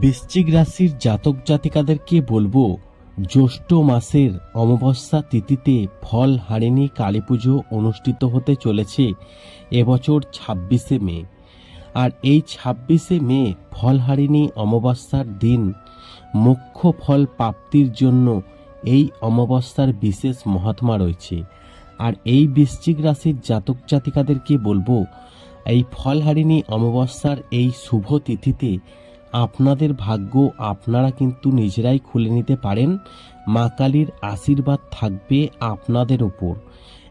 বৃশ্চিক রাশির জাতক জাতিকাদেরকে বলব, জ্যৈষ্ঠ মাসের অমাবস্যা তিথিতে ফল হারিণী কালী পুজো অনুষ্ঠিত হতে চলেছে এবছর ছাব্বিশে মে। আর এই ছাব্বিশে মে ফল হারিণী অমাবস্যার দিন মুখ্য ফল প্রাপ্তির জন্য এই অমাবস্যার বিশেষ মহাত্মা রয়েছে। আর এই বৃশ্চিক রাশির জাতক জাতিকাদেরকে বলব, এই ফল ফলহারিণী অমাবস্যার এই শুভ তিথিতে আপনাদের ভাগ্য আপনারা কিন্তু নিজেরাই খুলে নিতে পারেন। মা কালীর আশীর্বাদ থাকবে আপনাদের ওপর।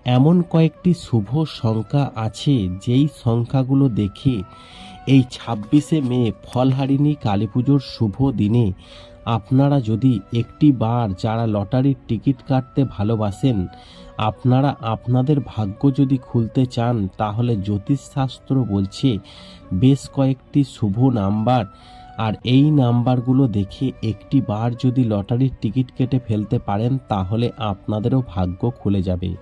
এমন কয়েকটি শুভ সংখ্যা আছে যেই সংখ্যাগুলো দেখে এই ছাব্বিশে মে ফলহারিণী কালী পুজোর শুভ দিনে আপনারা যদি একটি বার যারা লটারির টিকিট কাটতে ভালোবাসেন, আপনারা আপনাদের ভাগ্য যদি খুলতে চান, তাহলে জ্যোতিষশাস্ত্র বলছে বেশ কয়েকটি শুভ নাম্বার আর এই নাম্বারগুলো দেখে একটি বার যদি লটারির টিকিট কেটে ফেলতে পারেন, তাহলে আপনাদেরও ভাগ্য খুলে যাবে।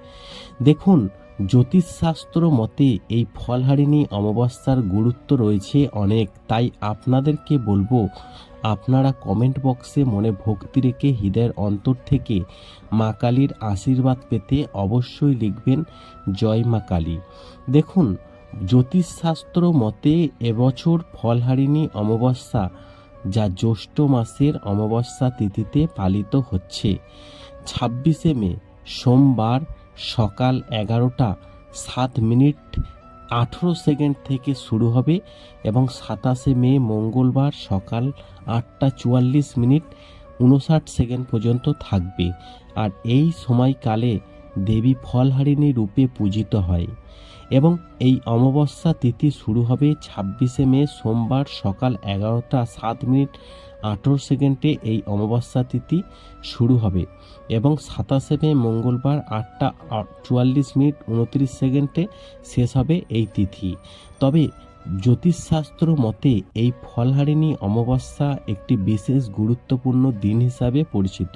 দেখুন, জ্যোতিষশাস্ত্র মতে এই ফলহারিণী অমাবস্যার গুরুত্ব রয়েছে অনেক, তাই আপনাদেরকে বলব, আপনারা কমেন্ট বক্সে মনে ভক্তি রেখে হৃদয়ের অন্তর থেকে মা কালীর আশীর্বাদ পেতে অবশ্যই লিখবেন, জয় মা কালী। দেখুন জ্যোতিষশাস্ত্র মতে এবছর ফলহারিণী অমাবস্যা, যা জ্যৈষ্ঠ মাসের অমাবস্যা তিথিতে পালিত হচ্ছে। ছাব্বিশে মে, সোমবার সকাল এগারোটা সাত মিনিট আঠেরো সেকেন্ড থেকে শুরু হবে এবং সাতাশে মে মঙ্গলবার সকাল আটটা চুয়াল্লিশ মিনিট উনষাট সেকেন্ড পর্যন্ত থাকবে। আর এই সময়কালে দেবী ফলহারিণী রূপে পূজিত হয় এবং এই অমাবস্যা তিথি শুরু হবে ছাব্বিশে মে, সোমবার সকাল এগারোটা সাত মিনিট আঠেরো সেকেন্ডে এই অমাবস্যা তিথি শুরু হবে এবং সাতাশে মে, মঙ্গলবার আটটা চুয়াল্লিশ মিনিট উনত্রিশ সেকেন্ডে শেষ হবে এই তিথি। তবে জ্যোতিষশাস্ত্র মতে এই ফলহারিণী অমাবস্যা একটি বিশেষ গুরুত্বপূর্ণ দিন হিসাবে পরিচিত।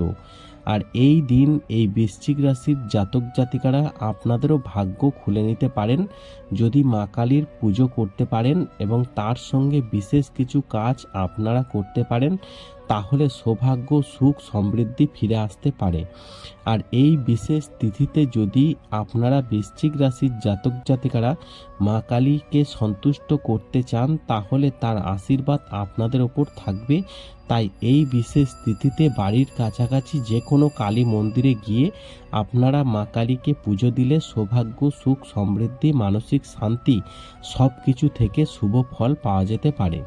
আর এই দিন এই বৃশ্চিক রাশির জাতক জাতিকারা আপনাদেরও ভাগ্য খুলে নিতে পারেন। যদি মা কালীর পুজো করতে পারেন এবং তার সঙ্গে বিশেষ কিছু কাজ আপনারা করতে পারেন তাহলে সৌভাগ্য, সুখ, সমৃদ্ধি ফিরে আসতে পারে। আর এই বিশেষ তিথিতে যদি আপনারা বৃশ্চিক রাশির জাতক জাতিকারা মা কালীকে সন্তুষ্ট করতে চান, তাহলে তার আশীর্বাদ আপনাদের ওপর থাকবে। তাই এই বিশেষ তিথিতে বাড়ির কাছাকাছি যে কোনো কালী মন্দিরে গিয়ে আপনারা মা কালীকে পুজো দিলে সৌভাগ্য, সুখ, সমৃদ্ধি, মানসিক শান্তি সব কিছু থেকে শুভ ফল পাওয়া যেতে পারে।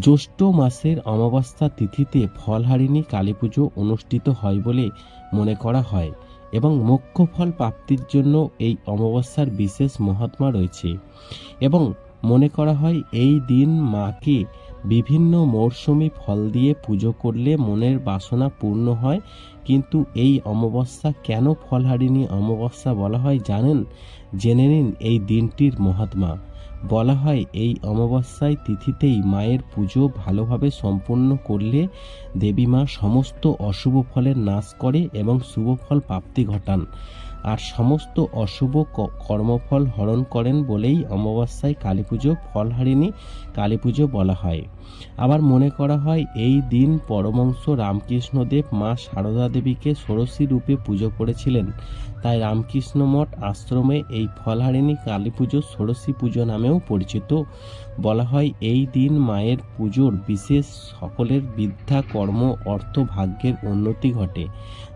জ্যৈষ্ঠ মাসের অমাবস্যা তিথিতে ফলহারিণী কালী পুজো অনুষ্ঠিত হয় বলে মনে করা হয় এবং মোক্ষ ফল প্রাপ্তির জন্য এই অমাবস্যার বিশেষ মহাত্মা রয়েছে এবং মনে করা হয় এই দিন মাকে বিভিন্ন মরশুমি ফল দিয়ে পুজো করলে মনের বাসনা পূর্ণ হয়। কিন্তু এই অমাবস্যা কেন ফলহারিণী অমাবস্যা বলা হয় জানেন? জেনে নিন এই দিনটির মহাত্মা। বলা হয় এই অমাবস্যায় তিথিতেই মায়ের পুজো ভালোভাবে সম্পন্ন করলে দেবী মা সমস্ত অশুভ ফলের নাশ করে এবং শুভ ফল প্রাপ্তি ঘটান। আর সমস্ত অশুভ কর্মফল হরণ করেন বলেই অমাবস্যায় কালী পুজো ফলহারিণী কালী পুজো বলা হয়। আবার মনে করা হয়, এই দিন পরমংশ রামকৃষ্ণদেব মা সারদা দেবীকে ষোড়শী রূপে পুজো করেছিলেন। তাই রামকৃষ্ণ মঠ আশ্রমে এই ফলহারিণী কালী পুজো ষোড়শী পুজো নামেও পরিচিত। বলা হয়, এই দিন মায়ের পুজোর বিশেষ সকলের বিদ্যা, কর্ম, অর্থ, ভাগ্যের উন্নতি ঘটে।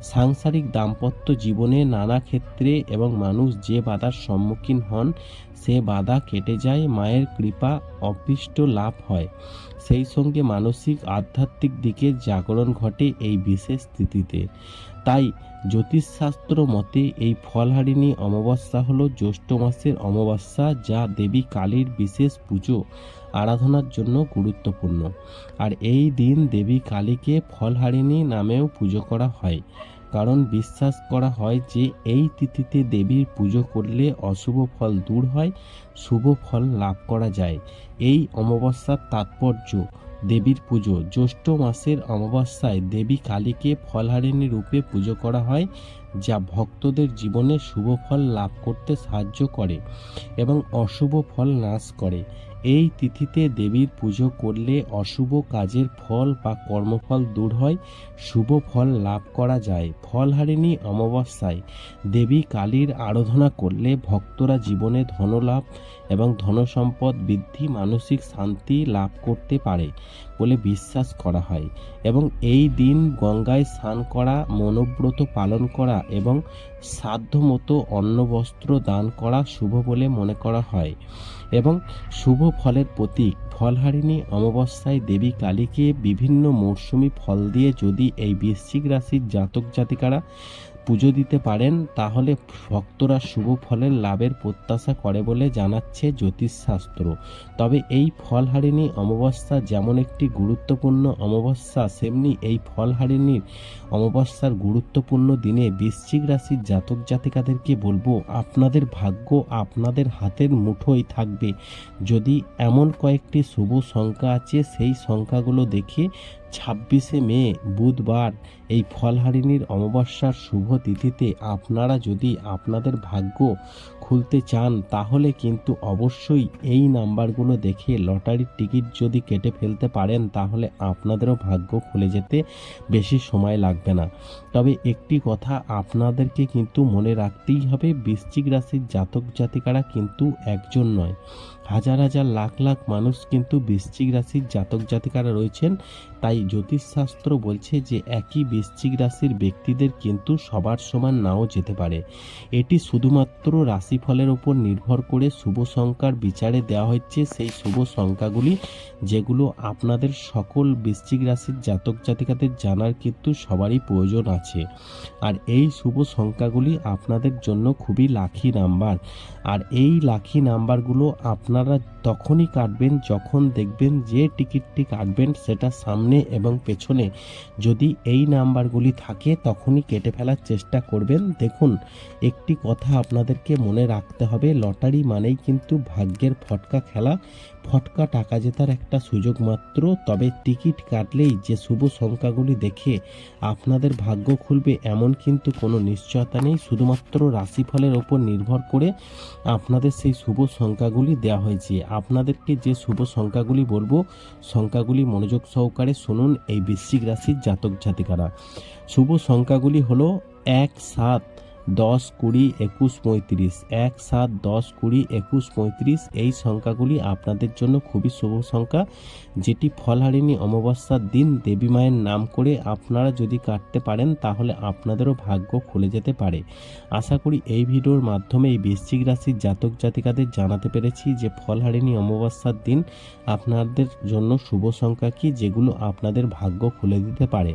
সাংসারিক দাম্পত্য জীবনে নানা ক্ষেত্রে এবং মানুষ যে বাধার সম্মুখীন হন, সে বাধা কেটে যায়, মায়ের কৃপা অভীষ্ট লাভ হয়। সেই সঙ্গে মানসিক, আধ্যাত্মিক দিকে জাগরণ ঘটে এই বিশেষ স্থিতিতে। তাই জ্যোতিষশাস্ত্র মতে এই ফলহারিণী অমাবস্যা হলো জ্যৈষ্ঠ মাসের অমাবস্যা, যা দেবী কালীর বিশেষ পুজো, আরাধনার জন্য গুরুত্বপূর্ণ। আর এই দিন দেবী কালীকে ফলহারিণী নামেও পুজো করা হয়। কারণ বিশ্বাস করা হয় যে এই তিথিতে দেবীর পুজো করলে অশুভ ফল দূর হয়, শুভ ফল লাভ করা যায়। এই অমাবস্যার তাৎপর্য, দেবীর পুজো। জ্যৈষ্ঠ মাসের অমাবস্যায় দেবী কালীকে ফলহারিণী রূপে পুজো করা হয়, যা ভক্তদের জীবনে শুভ ফল লাভ করতে সাহায্য করে এবং অশুভ ফল নাশ করে। এই তিথিতে দেবীর পুজো করলে অশুভ কাজের ফল বা কর্মফল দূর হয়, শুভ ফল লাভ করা যায়, ফলহারিণী অমাবস্যায়। দেবী কালীর আরাধনা করলে ভক্তরা জীবনে ধনলাভ এবং ধনসম্পদ বৃদ্ধি, মানসিক শান্তি লাভ করতে পারে। বলে বিশ্বাস করা হয় এবং এই দিন গঙ্গায় স্নান করা, মনোব্রত পালন করা এবং সাধ্যমতো অন্ন বস্ত্র দান করা শুভ বলে মনে করা হয় এবং শুভ ফলের প্রতীক ফলহারিণী অমাবস্যায় দেবী কালীকে বিভিন্ন মরশুমি ফল দিয়ে যদি এই বৃশ্চিক রাশির জাতক জাতিকারা পুজো দিতে পারেন, তাহলে ভক্তরা শুভ ফলের লাভের প্রত্যাশা করে বলে জানাচ্ছে জ্যোতিষশাস্ত্র। তবে এই ফলহারিণী অমাবস্যা যেমন একটি গুরুত্বপূর্ণ অমাবস্যা, সেমনি এই ফলহারিণীর অমাবস্যার গুরুত্বপূর্ণ দিনে বৃশ্চিক রাশির জাতক জাতিকাদেরকে বলব, আপনাদের ভাগ্য আপনাদের হাতের মুঠোয় থাকবে। যদি এমন কয়েকটি শুভ সংখ্যা আছে, সেই সংখ্যাগুলো দেখে ছাব্বিশে মে, বুধবার। এই ফলহারিণীর অমাবস্যার শুভ তিথিতে আপনারা যদি আপনাদের ভাগ্য খুলতে চান, তাহলে কিন্তু অবশ্যই এই নাম্বারগুলো দেখে লটারির টিকিট যদি কেটে ফেলতে পারেন, তাহলে আপনাদেরও ভাগ্য খুলে যেতে বেশি সময় লাগবে না। তবে একটি কথা আপনাদেরকে কিন্তু মনে রাখতেই হবে, বৃশ্চিক রাশির জাতক জাতিকারা কিন্তু একজন নয়। হাজার হাজার লাখ লাখ মানুষ কিন্তু বৃশ্চিক রাশির জাতক জাতিকারা রয়েছেন, তাই জ্যোতিষশাস্ত্র বলছে যে একই বৃশ্চিক রাশির ব্যক্তিদের কিন্তু সবার সমান নাও যেতে পারে। এটি শুধুমাত্র রাশিফলের উপর নির্ভর করে শুভ সংখ্যার বিচারে দেওয়া হচ্ছে। সেই শুভ সংখ্যাগুলি, যেগুলো আপনাদের সকল বৃশ্চিক রাশির জাতক জাতিকাদের জানার কিন্তু সবারই প্রয়োজন আছে। আর এই শুভ সংখ্যাগুলি আপনাদের জন্য খুবই লাখি নাম্বার আর এই লাখি নাম্বারগুলো আপনারা তখনই কাটবেন যখন দেখবেন যে টিকিটটি কাটবেন, সেটা সামনে এবং পেছনে যদি এই নাম্বারগুলি থাকে, তখনই কেটে ফেলার চেষ্টা করবেন। দেখুন, একটি কথা আপনাদেরকে মনে রাখতে হবে, লটারি মানেই কিন্তু ভাগ্যের ফটকা খেলা। ফটকা টাকা জেতার একটা সুযোগ মাত্র, তবে টিকিট কাটলেই যে শুভ সংখ্যাগুলি দেখে আপনাদের ভাগ্য খুলবে এমন কিন্তু কোনো নিশ্চয়তা নেই। শুধুমাত্র রাশিফলের ওপর নির্ভর করে আপনাদের সেই শুভ সংখ্যাগুলি দেওয়া হয়েছে। আপনাদেরকে যে শুভ সংখ্যাগুলি বলব, সংখ্যাগুলি মনোযোগ সহকারে শুনুন এই বৃশ্চিক রাশির জাতক জাতিকারা শুভ সংখ্যাগুলি হলো এক, সাত দশ কুড়ি একুশ পঁয়ত্রিশ। এক সাত, দশ কুড়ি একুশ পঁয়ত্রিশ, এই সংখ্যাগুলি আপনাদের জন্য খুবই শুভ সংখ্যা, যেটি ফলহারিণী অমাবস্যার দিন দেবী মায়ের নাম করে আপনারা যদি কাটতে পারেন, তাহলে আপনাদেরও ভাগ্য খুলে যেতে পারে। আশা করি এই ভিডিওর মাধ্যমে এই বৃশ্চিক রাশির জাতক জাতিকাদের জানাতে পেরেছি যে ফলহারিণী অমাবস্যার দিন আপনাদের জন্য শুভ সংখ্যা কি, যেগুলো আপনাদের ভাগ্য খুলে দিতে পারে।